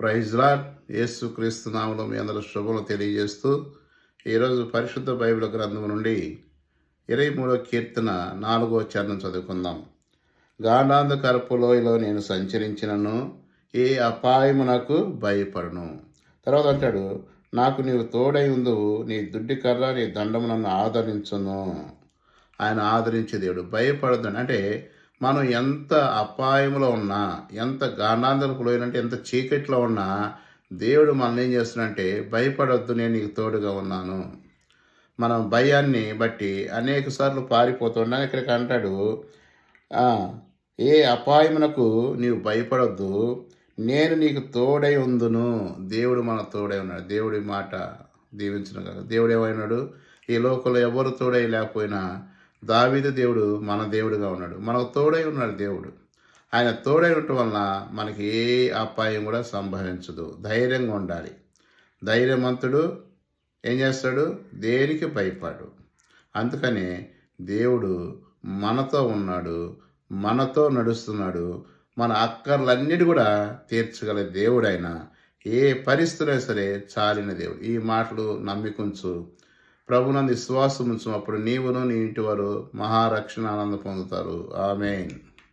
ప్రైజ్లాడ్ యేసు క్రీస్తు నామలో మీ అందరూ శుభములు తెలియజేస్తూ ఈరోజు పరిశుద్ధ బైబిల్ గ్రంథం నుండి ఇరవై మూడో కీర్తన నాలుగో చరణం చదువుకుందాం. గాండాంధకరపు లోయలో నేను సంచరించినను ఏ అపాయము నాకు భయపడను. తర్వాత అంటాడు నాకు నీవు తోడై ఉందువు నీ దుడ్డి కర్ర నీ దండము నన్ను ఆదరించును. ఆయన ఆదరించే దేవుడు భయపడదు అంటే మనం ఎంత అపాయంలో ఉన్నా ఎంత గాండాంధరకు పోయినంటే ఎంత చీకట్లో ఉన్నా దేవుడు మనల్ని ఏం చేస్తున్నాడంటే భయపడొద్దు నేను నీకు తోడుగా ఉన్నాను. మనం భయాన్ని బట్టి అనేక సార్లు పారిపోతున్నా ఇక్కడికి అంటాడు ఏ అపాయమునకు నీవు భయపడొద్దు నేను నీకు తోడై ఉందును. దేవుడు మన తోడై ఉన్నాడు. దేవుడి మాట దీవించిన కదా దేవుడు ఏమైనాడు ఈ లోకంలో ఎవరు తోడై లేకపోయినా దావీదు దేవుడు మన దేవుడుగా ఉన్నాడు. మనకు తోడై ఉన్నాడు దేవుడు. ఆయన తోడై ఉండటం వలన మనకి ఏ అపాయం కూడా సంభవించదు. ధైర్యంగా ఉండాలి. ధైర్యవంతుడు ఏం చేస్తాడు? దేనికి భయపడు అందుకనే దేవుడు మనతో ఉన్నాడు మనతో నడుస్తున్నాడు. మన అక్కర్లన్నిటి కూడా తీర్చగల దేవుడైన ఏ పరిస్థితులైనా సరే చాలిన దేవుడు. ఈ మాటలు నమ్మికొంచు ప్రభునందు విశ్వాసం ఉంచు అప్పుడు నీవును నీ ఇంటి వారు మహారక్షణ ఆనందం పొందుతారు. ఆమెన్.